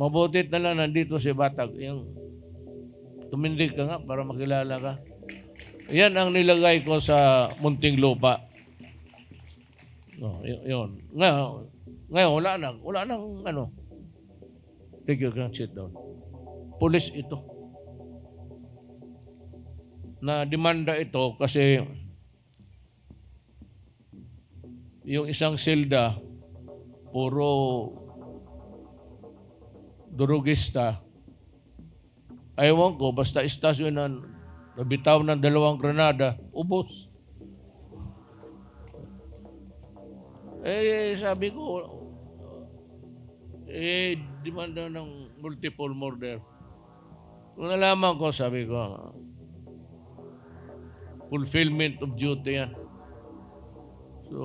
Mabutit na lang nandito si Batag. Yung tumindig ka nga para makilala ka. Yan ang nilagay ko sa munting lupa. No, y- yun. Ngayon, ngayon wala na. Wala nang ano. Take you can sit down. Pulis ito. Na demanda ito kasi yung isang silda puro durugista. Ewan ko, basta istasyon na nabitaw ng dalawang granada, ubos. Eh, sabi ko, eh, demanda ng multiple murder. Kung nalaman ko, sabi ko, fulfillment of duty yan. So,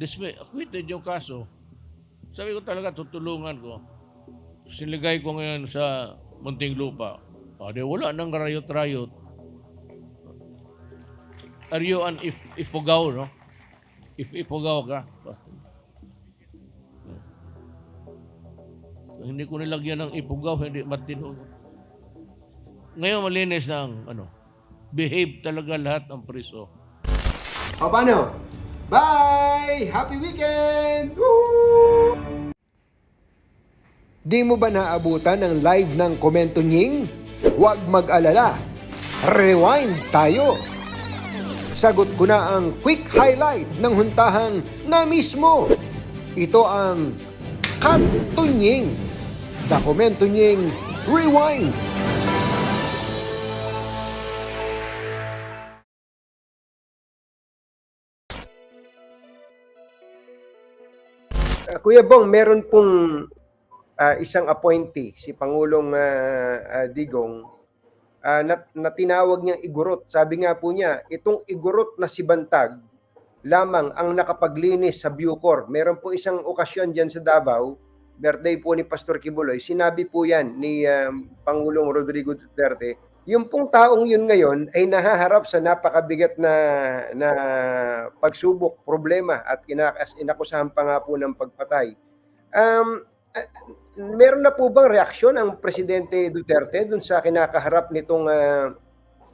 dismay, acquitted yung kaso. Sabi ko talaga, tutulungan ko. Siligay ko ngayon sa munting lupa. Di wala nang rayot-rayot. Are you an if ifugaw, no? If ifugaw ka. Kung hindi ko nilagyan ng ipugaw, hindi matino. Ngayon malinis na ang ano, behave talaga lahat ng preso. O paano? Bye! Happy weekend! Woo! Di mo ba naabutan ng live ng komento nying? Huwag mag-alala. Rewind tayo! Sagot ko na ang quick highlight ng huntahang na mismo. Ito ang Kantunying. The Komento Nying Rewind. Uh, Kuya Bong, meron pong ah, isang appointee, si Pangulong ah, ah, Digong, ah, na, na tinawag niyang igurot. Sabi nga po niya, itong igurot na si Bantag lamang ang nakapaglinis sa Bucor. Meron po isang okasyon dyan sa Davao, birthday po ni Pastor Kibuloy, sinabi po yan ni ah, Pangulong Rodrigo Duterte, yung pong taong yun ngayon ay nahaharap sa napakabigat na na pagsubok, problema at inakusahan pa nga po ng pagpatay. Um, meron na po bang reaksyon ang Presidente Duterte dun sa kinakaharap nitong ah,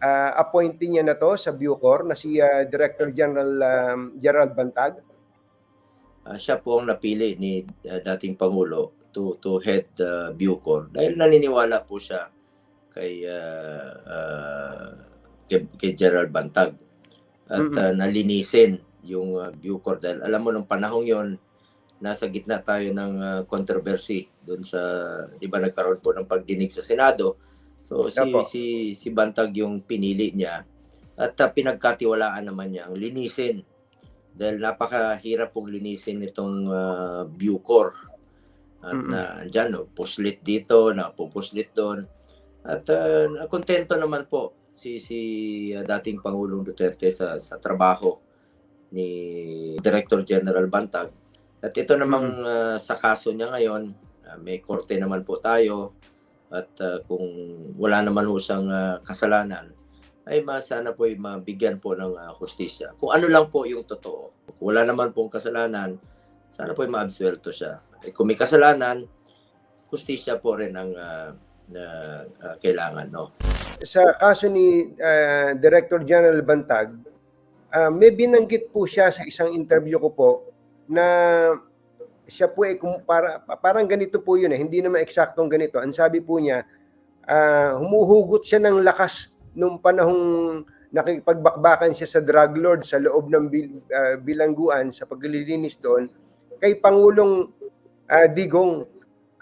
ah, appointee niya na to sa Bucor na si ah, Director General um, Gerald Bantag? Ah, siya po ang napili ni ah, dating Pangulo to to head uh, Bucor dahil naniniwala po siya kay ah, ah, kay, kay Gerald Bantag at Mm-mm. ah, nalinisin yung uh, Bucor dahil alam mo nung panahong yon nasa gitna tayo ng ah, controversy doon sa di ba nagkaroon po ng pagdinig sa Senado so si Opo. si si Bantag yung pinili niya at ah, pinagkatiwalaan naman niya ang linisin dahil napakahirap pong linisin itong uh, Bucor. At Mm-mm. na andyan, no, puslit dito, napupuslit doon. At uh, kontento naman po si si uh, dating Pangulong Duterte sa sa trabaho ni Director General Bantag. At ito namang uh, sa kaso niya ngayon, uh, may korte naman po tayo. At uh, kung wala naman ho siyang uh, kasalanan, ay ma, sana po ay mabigyan po ng uh, hustisya. Kung ano lang po yung totoo. Kung wala naman pong kasalanan, sana po ay maabsuelto siya. Eh, kung may kasalanan, hustisya po rin ang uh, na, uh, kailangan. No? Sa kaso ni ah, Director General Bantag, ah, may binanggit po siya sa isang interview ko po na siya po ay para, parang ganito po yun eh, hindi naman eksaktong ganito. Ang sabi po niya, ah, humuhugot siya ng lakas nung panahong nakipagbakbakan siya sa drug lord sa loob ng bil- ah, bilangguan sa paglilinis doon kay Pangulong ah, Digong.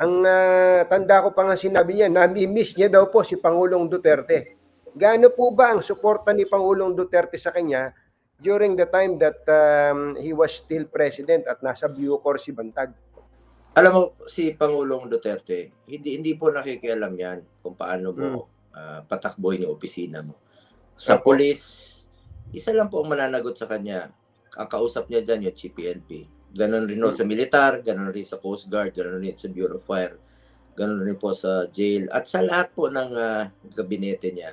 Ang ah, tanda ko pa nga sinabi niya, nami-miss niya daw po si Pangulong Duterte. Gaano po ba ang suporta ni Pangulong Duterte sa kanya during the time that um, he was still president at nasa Bucor si Bantag? Alam mo, si Pangulong Duterte, hindi hindi po nakikialam yan kung paano mo ah, patakbohin yung opisina mo. Sa Opo. pulis, isa lang po ang mananagot sa kanya. Ang kausap niya dyan yung CPNP. Ganon rin Hmm. sa militar, ganon rin sa Coast Guard, ganon rin sa Bureau of Fire, ganon rin po sa jail. At sa lahat po ng ah, gabinete niya,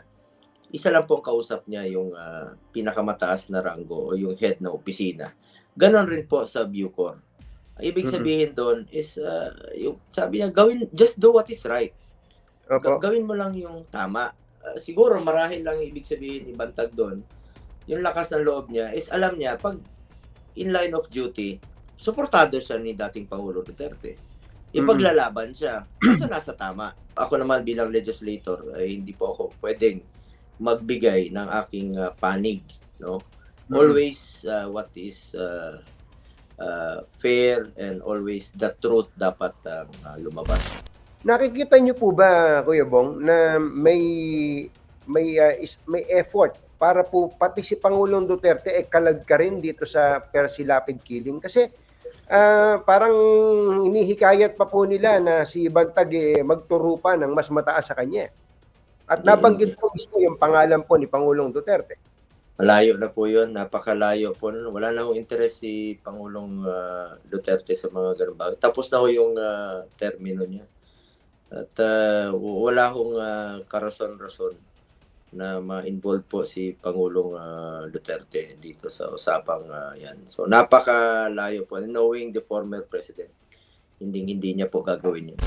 isa lang po ang kausap niya yung ah, pinakamataas na ranggo o yung head ng opisina. Ganon rin po sa Bucor. Ibig sabihin doon is, ah, yung, sabi niya, gawin, just do what is right. Opo. Ga- gawin mo lang yung tama. Ah, siguro marahil lang ibig sabihin ni Bantag doon, yung lakas ng loob niya is alam niya, pag in line of duty, suportado siya ni dating Pangulo Duterte. Ipaglalaban siya. Kasi nasa tama. Ako naman bilang legislator, ay hindi po ako pwedeng magbigay ng aking ah, panig. No? Mhm. Always ah, what is ah, ah, fair and always the truth dapat ah, lumabas. Nakikita niyo po ba, Kuya Bong, na may may ah, is, may effort para po pati si Pangulong Duterte eh kalag ka rin dito sa Persilapid killing kasi ah, parang hinihikayat pa po nila na si Bantag eh, magturo pa ng mas mataas sa kanya. At nabanggit po mismo yung pangalan po ni Pangulong Duterte. Malayo na po yun, napakalayo po. Wala na hong interest si Pangulong ah, Duterte sa mga ganun bagay. Tapos na ho yung ah, termino niya. At w- wala hong ah, karason-rason na ma-involve po si Pangulong ah, Duterte dito sa usapang ah, yan. So napakalayo po. Knowing the former president, hindi hindi niya po gagawin yun.